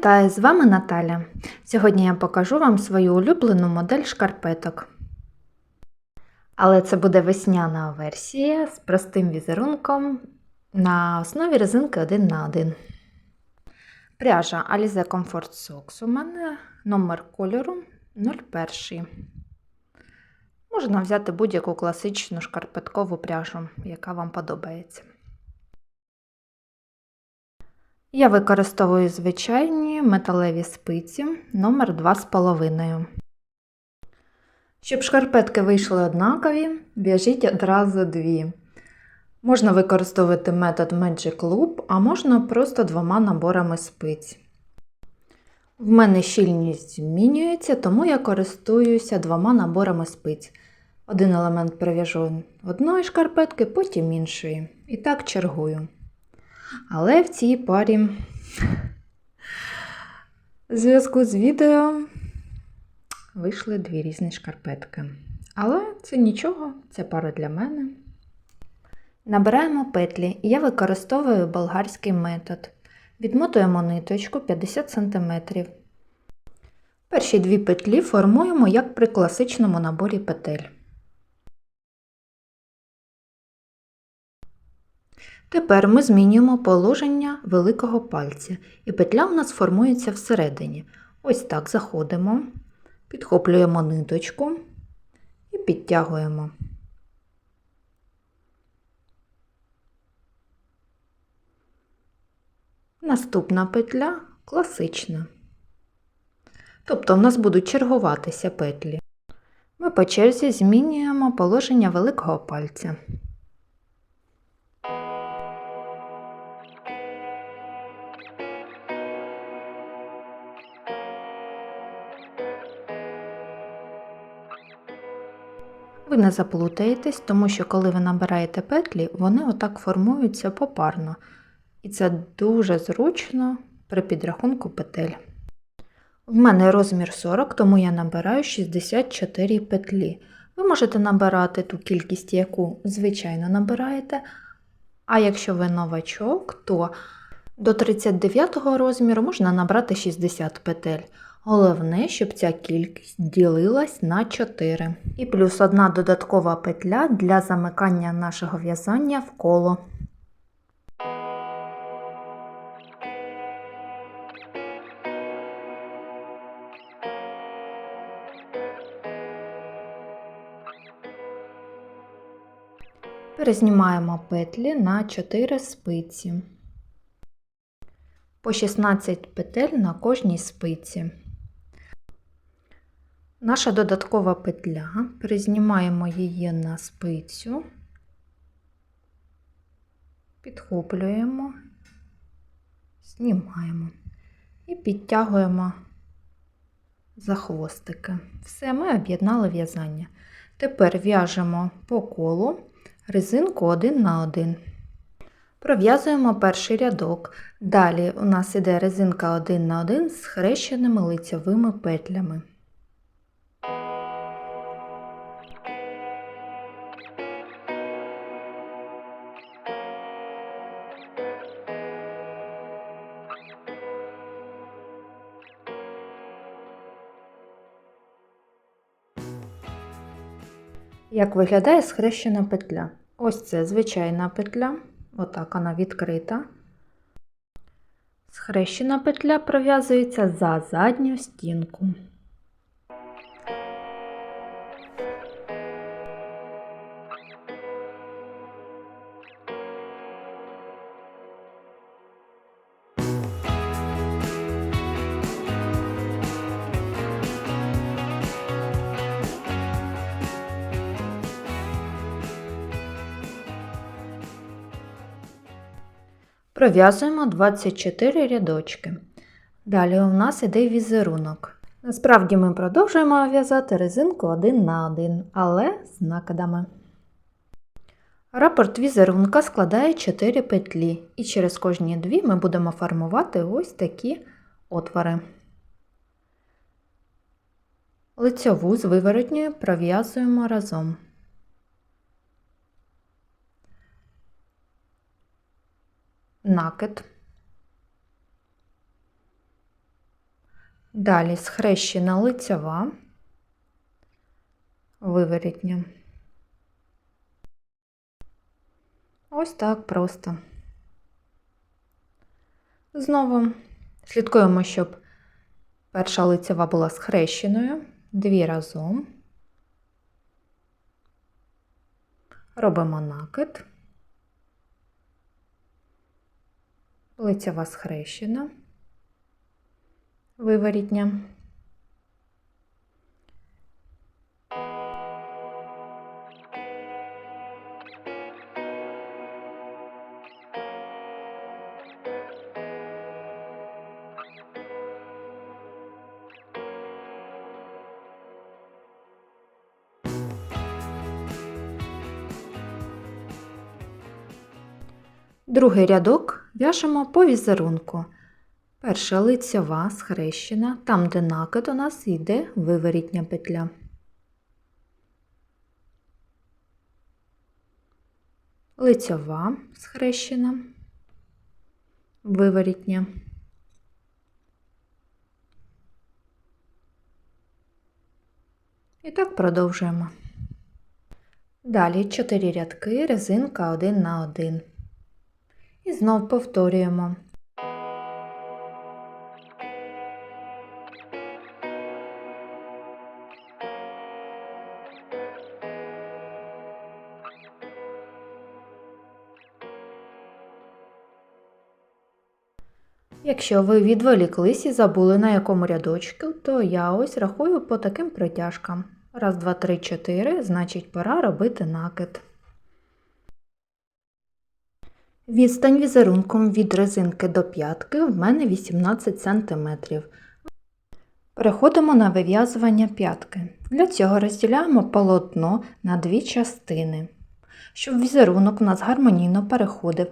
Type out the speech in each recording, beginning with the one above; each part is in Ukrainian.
Вітаю, з вами Наталя. Сьогодні я покажу вам свою улюблену модель шкарпеток. Але це буде весняна версія з простим візерунком на основі резинки 1 на 1. Пряжа Alize Comfort Socks у мене номер кольору 01. Можна взяти будь-яку класичну шкарпеткову пряжу, яка вам подобається. Я використовую звичайні металеві спиці номер 2,5. Щоб шкарпетки вийшли однакові, в'яжіть одразу дві. Можна використовувати метод Magic Loop, а можна просто двома наборами спиць. В мене щільність змінюється, тому я користуюся двома наборами спиць. Один елемент прив'яжу одної шкарпетки, потім іншої. І так чергую. Але в цій парі, в зв'язку з відео, вийшли дві різні шкарпетки. Але це нічого, це пара для мене. Набираємо петлі, я використовую болгарський метод. Відмотуємо ниточку 50 см. Перші дві петлі формуємо як при класичному наборі петель. Тепер ми змінюємо положення великого пальця, і петля у нас формується всередині. Ось так заходимо, підхоплюємо ниточку і підтягуємо. Наступна петля класична. Тобто в нас будуть чергуватися петлі. Ми по черзі змінюємо положення великого пальця. Ви не заплутаєтесь, тому що коли ви набираєте петлі, вони отак формуються попарно. І це дуже зручно при підрахунку петель. В мене розмір 40, тому я набираю 64 петлі. Ви можете набирати ту кількість, яку звичайно набираєте. А якщо ви новачок, то до 39 розміру можна набрати 60 петель. Головне, щоб ця кількість ділилась на 4. І плюс одна додаткова петля для замикання нашого в'язання в коло. Перезнімаємо петлі на 4 спиці. По 16 петель на кожній спиці. Наша додаткова петля, признімаємо її на спицю, підхоплюємо, знімаємо і підтягуємо за хвостики. Все, ми об'єднали в'язання. Тепер в'яжемо по колу резинку один на один. Пров'язуємо перший рядок. Далі у нас іде резинка один на один з хрещеними лицьовими петлями. Як виглядає схрещена петля? Ось це звичайна петля, отак вона відкрита. Схрещена петля пров'язується за задню стінку. Пров'язуємо 24 рядочки. Далі у нас іде візерунок. Насправді ми продовжуємо в'язати резинку один на один, але з накидами. Рапорт візерунка складає 4 петлі, і через кожні дві ми будемо формувати ось такі отвори. Лицьову з виворотньою пров'язуємо разом. Накид. Далі схрещена лицьова, виворітня. Ось так просто. Знову слідкуємо, щоб перша лицева була схрещеною, дві разом. Робимо накид. Лицева схрещена, виворітня. Другий рядок в'яжемо по візерунку. Перша лицьова схрещена, там, де накид у нас йде виворітня петля. Лицьова схрещена, виворітня. І так продовжуємо. Далі 4 рядки, резинка 1 на 1. І знов повторюємо. Якщо ви відволіклись і забули на якому рядочку, то я ось рахую по таким протяжкам. Раз, два, три, чотири, значить пора робити накид. Відстань візерунком від резинки до п'ятки в мене 18 см. Переходимо на вив'язування п'ятки. Для цього розділяємо полотно на дві частини. Щоб візерунок у нас гармонійно переходив,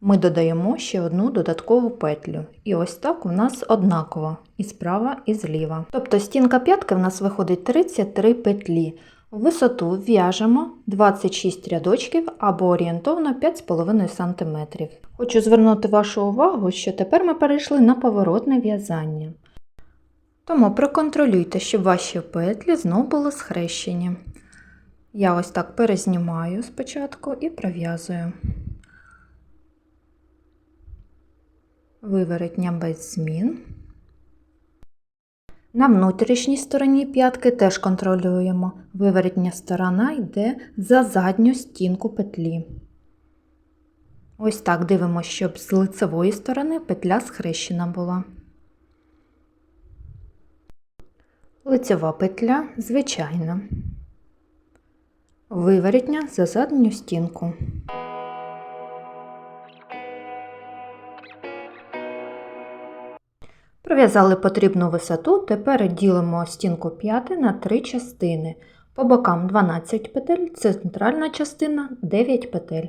ми додаємо ще одну додаткову петлю. І ось так у нас однаково і справа, і зліва. Тобто стінка п'ятки в нас виходить 33 петлі. Висоту в'яжемо 26 рядочків або орієнтовно 5,5 см. Хочу звернути вашу увагу, що тепер ми перейшли на поворотне в'язання. Тому проконтролюйте, щоб ваші петлі знову були схрещені. Я ось так перезнімаю спочатку і пров'язую. Виворотня без змін. На внутрішній стороні п'ятки теж контролюємо. Виворотня сторона йде за задню стінку петлі. Ось так дивимося, щоб з лицевої сторони петля схрещена була. Лицева петля звичайна. Виворотня за задню стінку. Пров'язали потрібну висоту, тепер ділимо стінку п'яти на три частини. По бокам 12 петель, центральна частина 9 петель.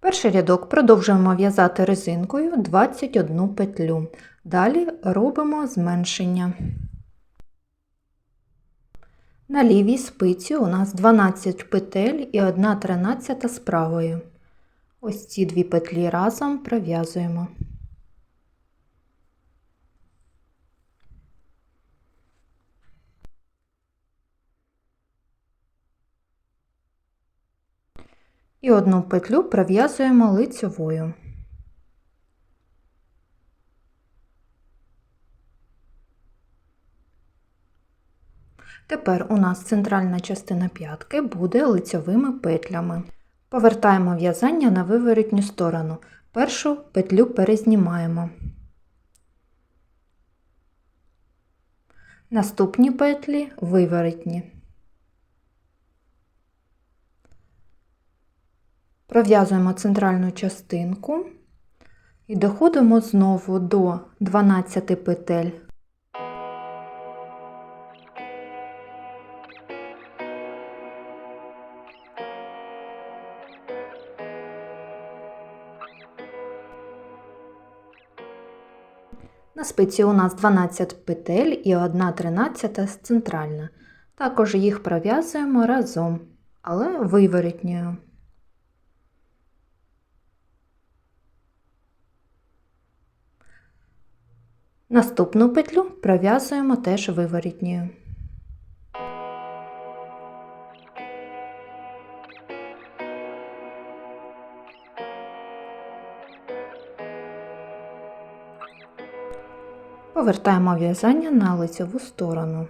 Перший рядок продовжуємо в'язати резинкою 21 петлю. Далі робимо зменшення. На лівій спиці у нас 12 петель і 1 тринадцята з правою. Ось ці дві петлі разом пров'язуємо. І одну петлю пров'язуємо лицьовою. Тепер у нас центральна частина п'ятки буде лицьовими петлями. Повертаємо в'язання на виворотню сторону. Першу петлю перезнімаємо. Наступні петлі виворотні. Пров'язуємо центральну частинку і доходимо знову до 12 петель. На спиці у нас 12 петель і 1 тринадцята з центральна. Також їх пров'язуємо разом, але виворотньою. Наступну петлю пров'язуємо теж виворітньою. Повертаємо в'язання на лицеву сторону.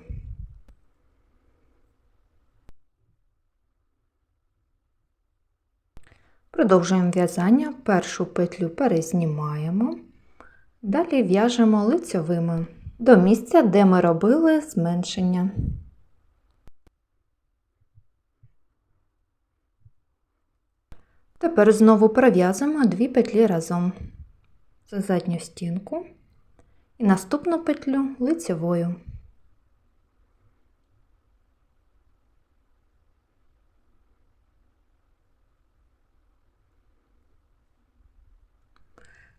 Продовжуємо в'язання, першу петлю перезнімаємо, далі в'яжемо лицьовими. До місця, де ми робили зменшення. Тепер знову пров'язуємо дві петлі разом. За задню стінку і наступну петлю лицевою.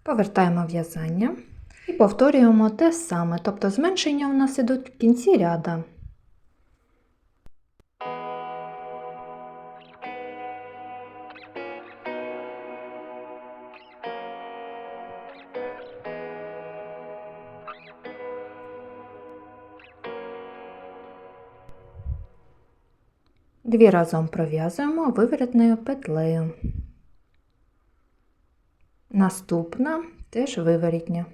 Повертаємо в'язання і повторюємо те саме, тобто зменшення у нас ідуть в кінці ряда. Дві разом пров'язуємо виворотною петлею. Наступна теж виворітня.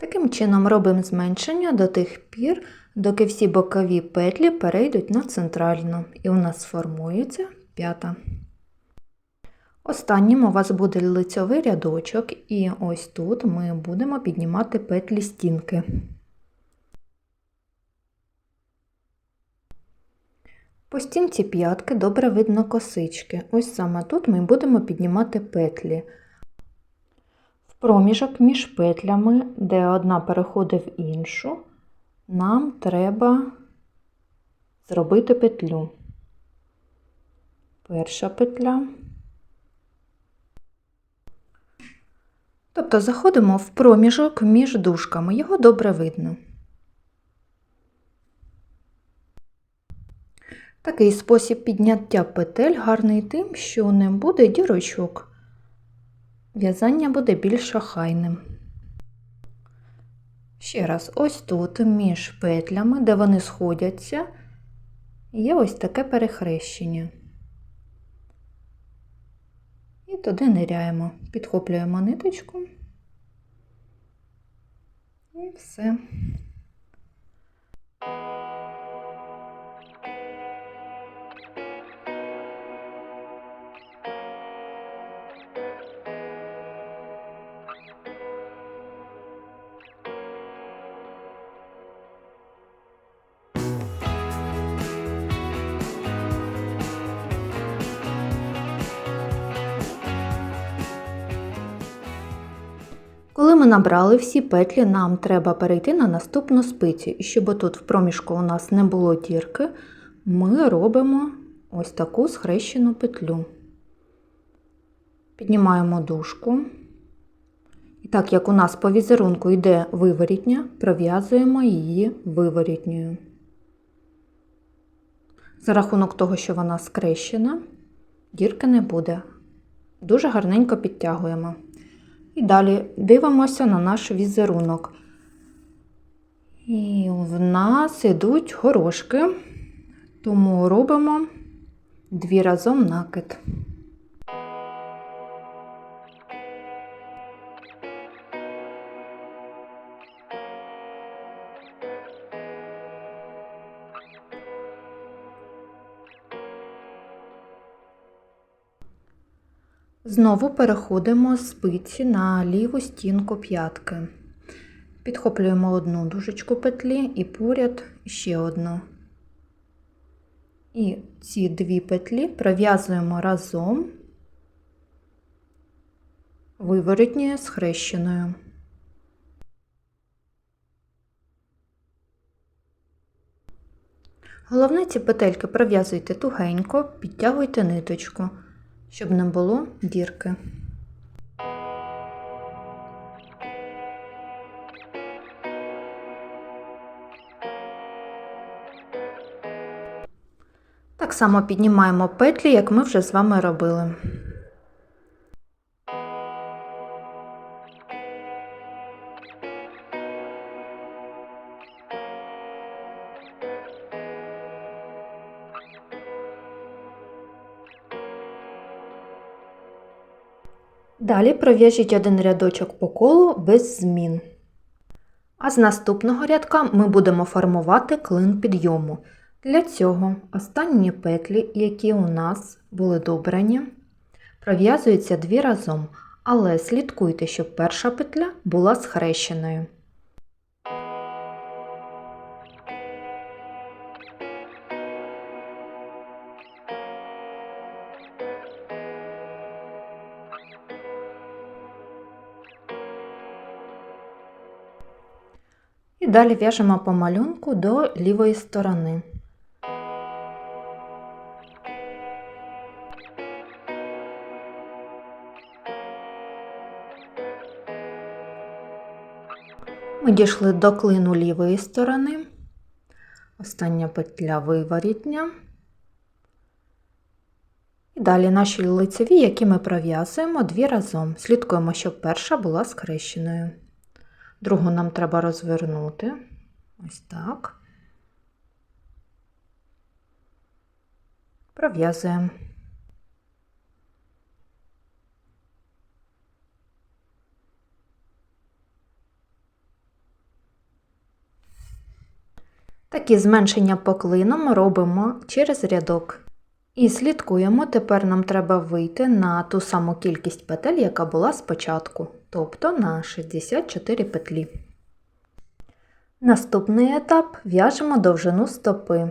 Таким чином робимо зменшення до тих пір, доки всі бокові петлі перейдуть на центральну, і у нас сформується п'ята. Останнім у вас буде лицьовий рядочок, і ось тут ми будемо піднімати петлі стінки. По стінці п'ятки добре видно косички. Ось саме тут ми будемо піднімати петлі. В проміжок між петлями, де одна переходить в іншу, нам треба зробити петлю. Перша петля. Тобто заходимо в проміжок між дужками, його добре видно. Такий спосіб підняття петель гарний тим, що не буде дірочок. В'язання буде більш охайним. Ще раз, ось тут між петлями, де вони сходяться, є ось таке перехрещення. І туди ниряємо, підхоплюємо ниточку і все. Ми набрали всі петлі, нам треба перейти на наступну спицю. І щоб тут в проміжку у нас не було дірки, ми робимо ось таку схрещену петлю. Піднімаємо дужку. І так як у нас по візерунку йде виворітня, пров'язуємо її виворітньою. За рахунок того, що вона скрещена, дірки не буде. Дуже гарненько підтягуємо. І далі дивимося на наш візерунок. І в нас ідуть горошки, тому робимо дві разом накид. Знову переходимо з спиці на ліву стінку п'ятки. Підхоплюємо одну дужечку петлі і поряд ще одну. І ці дві петлі пров'язуємо разом виворотньою схрещеною. Головне ці петельки пров'язуйте тугенько, підтягуйте ниточку щоб не було дірки. Так само піднімаємо петлі, як ми вже з вами робили. Далі пров'яжіть один рядочок по колу без змін. А з наступного рядка ми будемо формувати клин підйому. Для цього останні петлі, які у нас були добрані, пров'язуються дві разом, але слідкуйте, щоб перша петля була схрещеною. Далі в'яжемо по малюнку до лівої сторони. Ми дійшли до клину лівої сторони. Остання петля виворітня. І далі наші лицеві, які ми пров'язуємо дві разом. Слідкуємо, щоб перша була скрещеною. Другу нам треба розвернути. Ось так. Пров'язуємо. Такі зменшення по клинам робимо через рядок. І слідкуємо, тепер нам треба вийти на ту саму кількість петель, яка була спочатку, тобто на 64 петлі. Наступний етап в'яжемо довжину стопи.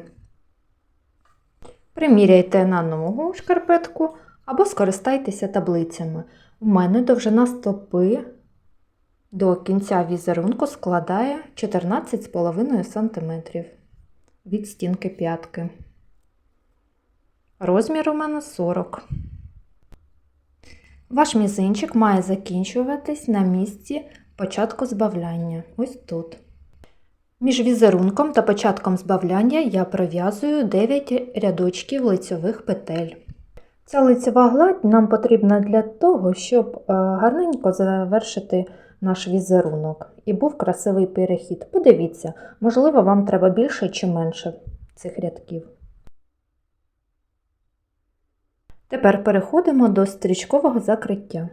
Приміряйте на ногу шкарпетку або скористайтеся таблицями. У мене довжина стопи до кінця візерунку складає 14,5 см від стінки п'ятки. Розмір у мене 40. Ваш мізинчик має закінчуватись на місці початку збавляння. Ось тут. Між візерунком та початком збавляння я пров'язую 9 рядочків лицьових петель. Ця лицева гладь нам потрібна для того, щоб гарненько завершити наш візерунок і був красивий перехід. Подивіться, можливо, вам треба більше чи менше цих рядків. Тепер переходимо до стрічкового закриття.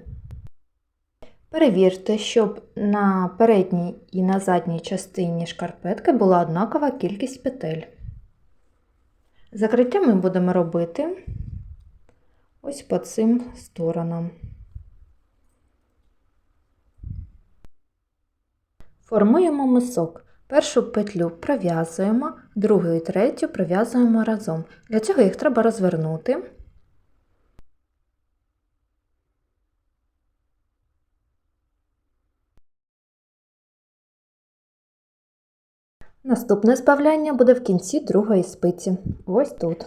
Перевірте, щоб на передній і на задній частині шкарпетки була однакова кількість петель. Закриття ми будемо робити ось по цим сторонам. Формуємо мисок. Першу петлю пров'язуємо, другу і третю пров'язуємо разом. Для цього їх треба розвернути. Наступне збавляння буде в кінці другої спиці. Ось тут.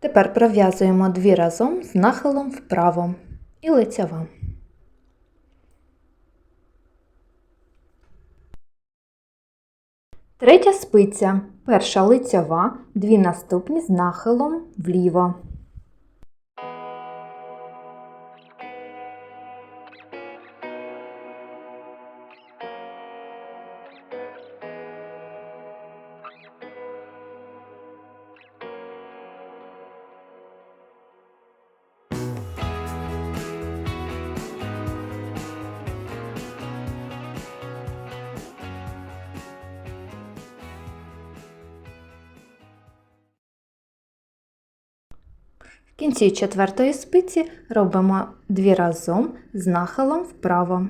Тепер пров'язуємо дві разом з нахилом вправо і лицява. Третя спиця. Перша лицява, дві наступні з нахилом вліво. Кінці четвертої спиці робимо дві разом з нахилом вправо.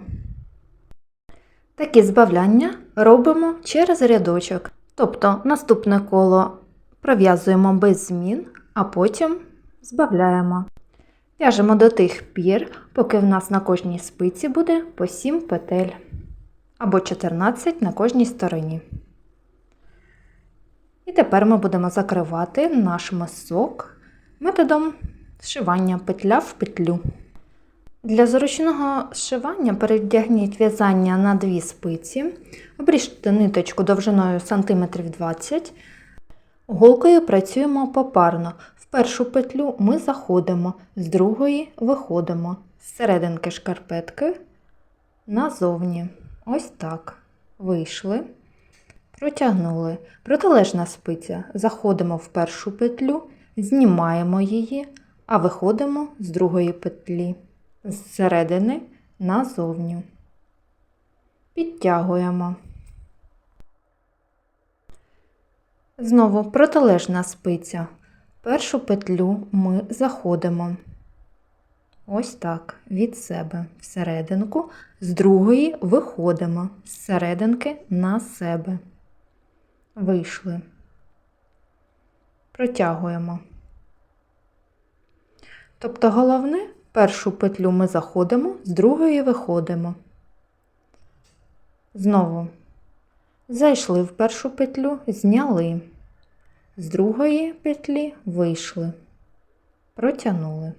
Такі збавляння робимо через рядочок. Тобто наступне коло пров'язуємо без змін, а потім збавляємо. В'яжемо до тих пір, поки в нас на кожній спиці буде по 7 петель або 14 на кожній стороні. І тепер ми будемо закривати наш мисок методом зшивання петля в петлю. Для зручного зшивання передягніть в'язання на дві спиці, обріжте ниточку довжиною сантиметрів 20 Голкою працюємо попарно. В першу петлю ми заходимо, з другої виходимо. З серединки шкарпетки назовні. Ось так. Вийшли, протягнули. Протилежна спиця. Заходимо в першу петлю, знімаємо її, а виходимо з другої петлі. З середини назовню. Підтягуємо. Знову протилежна спиця. Першу петлю ми заходимо. Ось так, від себе всерединку, з другої виходимо з серединки на себе. Вийшли. Протягуємо. Тобто головне, першу петлю ми заходимо, з другої виходимо. Знову зайшли в першу петлю, зняли. З другої петлі вийшли, протягнули.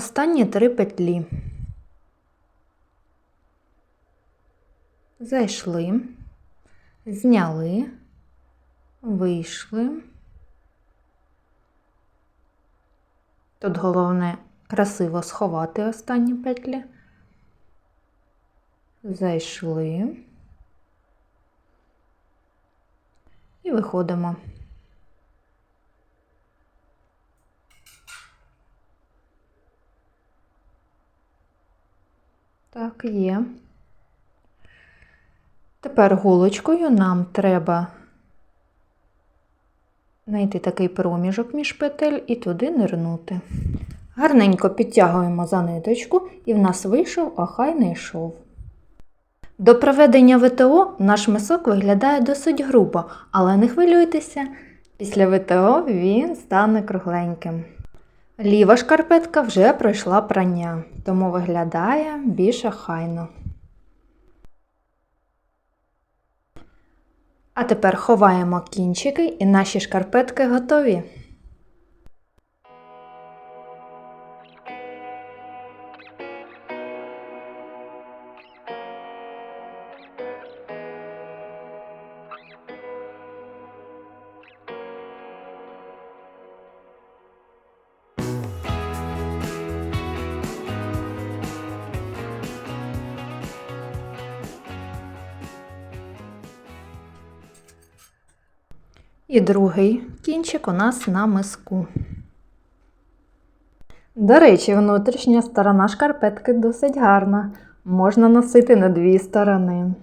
Останні три петлі. Зайшли, зняли, вийшли. Тут головне красиво сховати останні петлі. Зайшли і виходимо. Так, є. Тепер голочкою нам треба знайти такий проміжок між петель і туди нирнути. Гарненько підтягуємо за ниточку, і в нас вийшов охайний шов. До проведення ВТО наш мисок виглядає досить грубо, але не хвилюйтеся, після ВТО він стане кругленьким. Ліва шкарпетка вже пройшла прання, тому виглядає більш хайно. А тепер ховаємо кінчики і наші шкарпетки готові. І другий кінчик у нас на миску. До речі, внутрішня сторона шкарпетки досить гарна. Можна носити на дві сторони.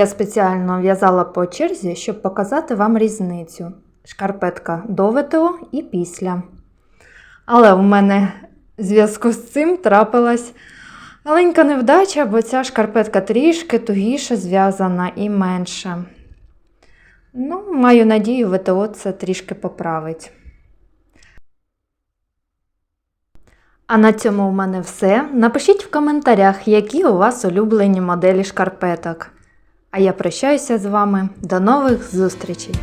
Я спеціально в'язала по черзі, щоб показати вам різницю. Шкарпетка до ВТО і після. Але в мене в зв'язку з цим трапилась маленька невдача, бо ця шкарпетка трішки тугіше зв'язана і менша. Ну, маю надію, ВТО це трішки поправить. А на цьому в мене все. Напишіть в коментарях, які у вас улюблені моделі шкарпеток. А я прощаюся з вами. До нових зустрічей!